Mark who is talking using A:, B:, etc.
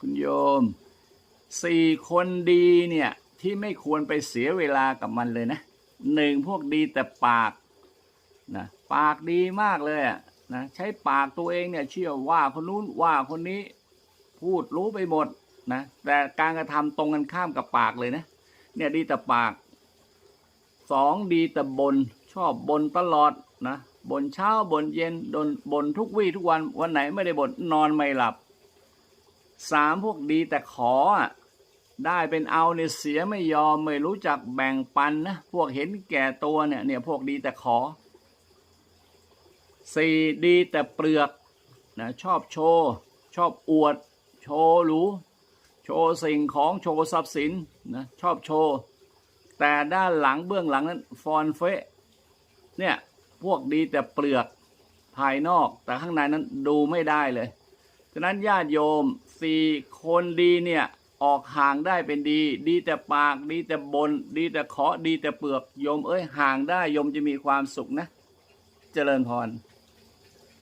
A: คุณโยมสี่คนดีเนี่ยที่ไม่ควรไปเสียเวลากับมันเลยนะหนึ่งพวกดีแต่ปากนะปากดีมากเลยนะใช้ปากตัวเองเนี่ยเชื่อว่าคนนู้นว่าคนนี้พูดรู้ไปหมดนะแต่การกระทำตรงกันข้ามกับปากเลยนะเนี่ยดีแต่ปากสองดีแต่บนชอบบนตลอดนะบนเช้าบนเย็นบนบนทุกวี่ทุกวันวันไหนไม่ได้บนนอนไม่หลับ สามพวกดีแต่ขออะได้เป็นเอาเนี่ยเสียไม่ยอม ไม่รู้จักแบ่งปันนะพวกเห็นแก่ตัวเนี่ยเนี่ยพวกดีแต่ขอสี่ดีแต่เปลือกนะชอบโชว์ ชอบอวด โชว์หรูโชว์สิ่งของโชว์ทรัพย์สินนะชอบโชว์ แต่ด้านหลังเบื้องหลังนั้นฟอนเฟะเนี่ยพวกดีแต่เปลือกภายนอก แต่ข้างในนั้นดูไม่ได้เลย ฉะนั้นญาติโยมสี่คนดีเนี่ยออกห่างได้เป็นดี ดีแต่ปากดีแต่บน ดีแต่เคาะดีแต่เปลือกโยมเอ้ยห่างได้โยมจะมีความสุขนะ เจริญพร